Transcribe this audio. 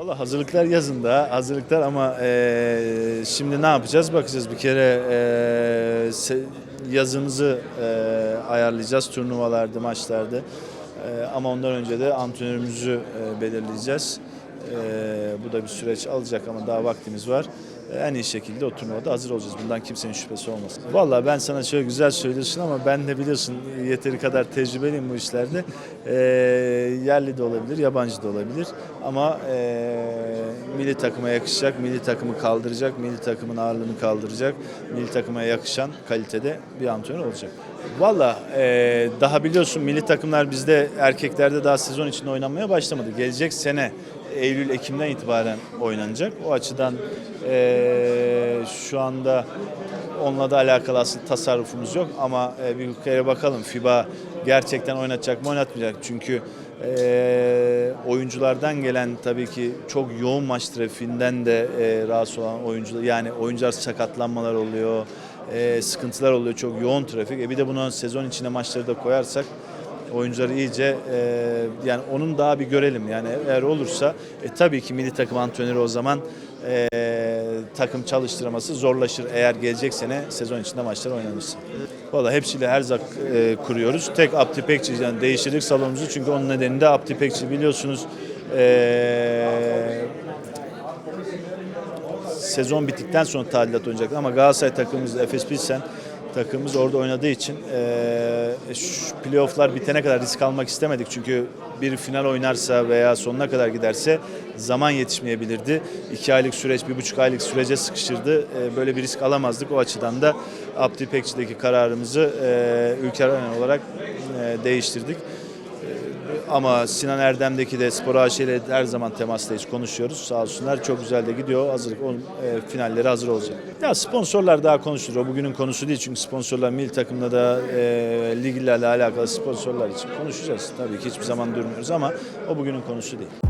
Valla hazırlıklar yazında, hazırlıklar ama eee, şimdi ne yapacağız? Bakacağız bir kere eee, se- yazımızı eee, ayarlayacağız turnuvalarda, maçlarda. Eee, ama ondan önce de antrenörümüzü eee, belirleyeceğiz. Eee, bu da bir süreç alacak ama daha vaktimiz var. En iyi şekilde o turnuvada hazır olacağız. Bundan kimsenin şüphesi olmasın. Valla ben sana şöyle güzel söylüyorsun ama ben de biliyorsun yeteri kadar tecrübeliyim bu işlerde. Ee, yerli de olabilir, yabancı da olabilir. Ama ee, milli takıma yakışacak, milli takımı kaldıracak, milli takımın ağırlığını kaldıracak, milli takıma yakışan kalitede bir antrenör olacak. Valla ee, daha biliyorsun milli takımlar bizde erkeklerde daha sezon içinde oynanmaya başlamadı. Gelecek sene Eylül Ekim'den itibaren oynanacak. O açıdan eee, şu anda onunla da alakalı aslında tasarrufumuz yok ama e, bir kere bakalım FIBA gerçekten oynatacak mı oynatmayacak. Çünkü eee, oyunculardan gelen tabii ki çok yoğun maç trafiğinden de e, rahatsız olan oyuncular yani oyuncular sakatlanmalar oluyor. e, sıkıntılar oluyor çok yoğun trafik. E bir de bunu sezon içine maçları da koyarsak oyuncuları iyice e, yani onun daha bir görelim. Yani eğer olursa e, tabii ki milli takım antrenörü o zaman e, takım çalıştırması zorlaşır. Eğer gelecek sene sezon içinde maçlar oynanırsa. Valla hepsiyle her zak e, kuruyoruz. Tek Abdi Pekçi yani değiştirdik salonumuzu. Çünkü onun nedeni de Abdi Pekçi biliyorsunuz. E, sezon bittikten sonra tadilat oynayacak ama Galatasaray takımımız Efes Pilsen takımımız orada oynadığı için eee şu playofflar bitene kadar risk almak istemedik. Çünkü bir final oynarsa veya sonuna kadar giderse zaman yetişmeyebilirdi. İki aylık süreç, bir buçuk aylık sürece sıkışırdı. Eee, böyle bir risk alamazdık. O açıdan da Abdi Pekçi'deki kararımızı eee ülke olarak eee, değiştirdik. Ama Sinan Erdem'deki de Spor AŞ ile her zaman temastayız, konuşuyoruz. Sağ olsunlar çok güzel de gidiyor. Hazırlık onun e, finalleri hazır olacak. Ya sponsorlar daha konuşulur. O bugünün konusu değil çünkü sponsorlar milli takımda da e, liglerle alakalı sponsorlar için konuşacağız. Tabii ki hiçbir zaman durmuyoruz ama o bugünün konusu değil.